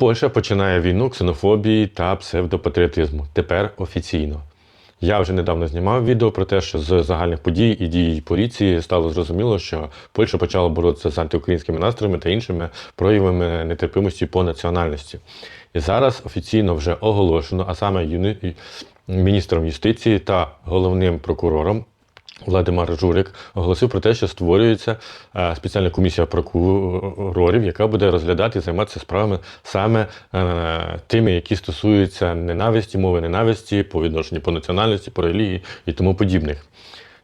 Польща починає війну ксенофобії та псевдопатріотизму. Тепер офіційно. Я вже недавно знімав відео про те, що з загальних подій і дій поліції стало зрозуміло, що Польща почала боротися з антиукраїнськими настроями та іншими проявами нетерпимості по національності. І зараз офіційно вже оголошено, а саме міністром юстиції та головним прокурором Владимир Журик оголосив про те, що створюється е, спеціальна комісія прокурорів, яка буде розглядати і займатися справами саме е, тими, які стосуються ненависті, мови ненависті по відношенню по національності, по релігії і тому подібних.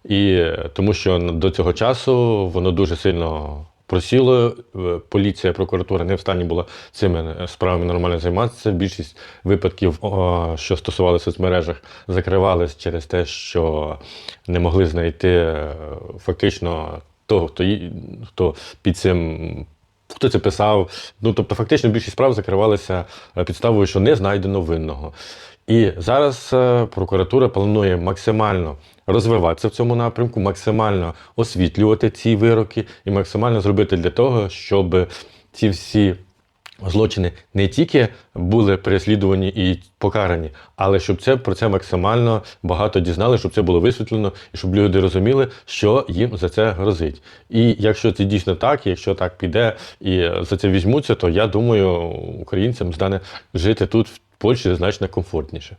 І е, тому що до цього часу воно дуже сильно просіло. е, Поліція, прокуратура не в стані була цими е, справами нормально займатися. Більшість випадків, що стосувалися соцмережах, закривались через те, що не могли знайти е, фактично того, хто, хто під цим. Хто це писав? Ну тобто, фактично більшість справ закривалися е, підставою, що не знайдено винного. І зараз е, прокуратура планує максимально розвиватися в цьому напрямку, максимально освітлювати ці вироки і максимально зробити для того, щоб ці всі злочини не тільки були переслідувані і покарані, але щоб це про це максимально багато дізнали, щоб це було висвітлено, і щоб люди розуміли, що їм за це грозить. І якщо це дійсно так, якщо так піде і за це візьмуться, то я думаю, українцям здане жити тут в Польщі значно комфортніше.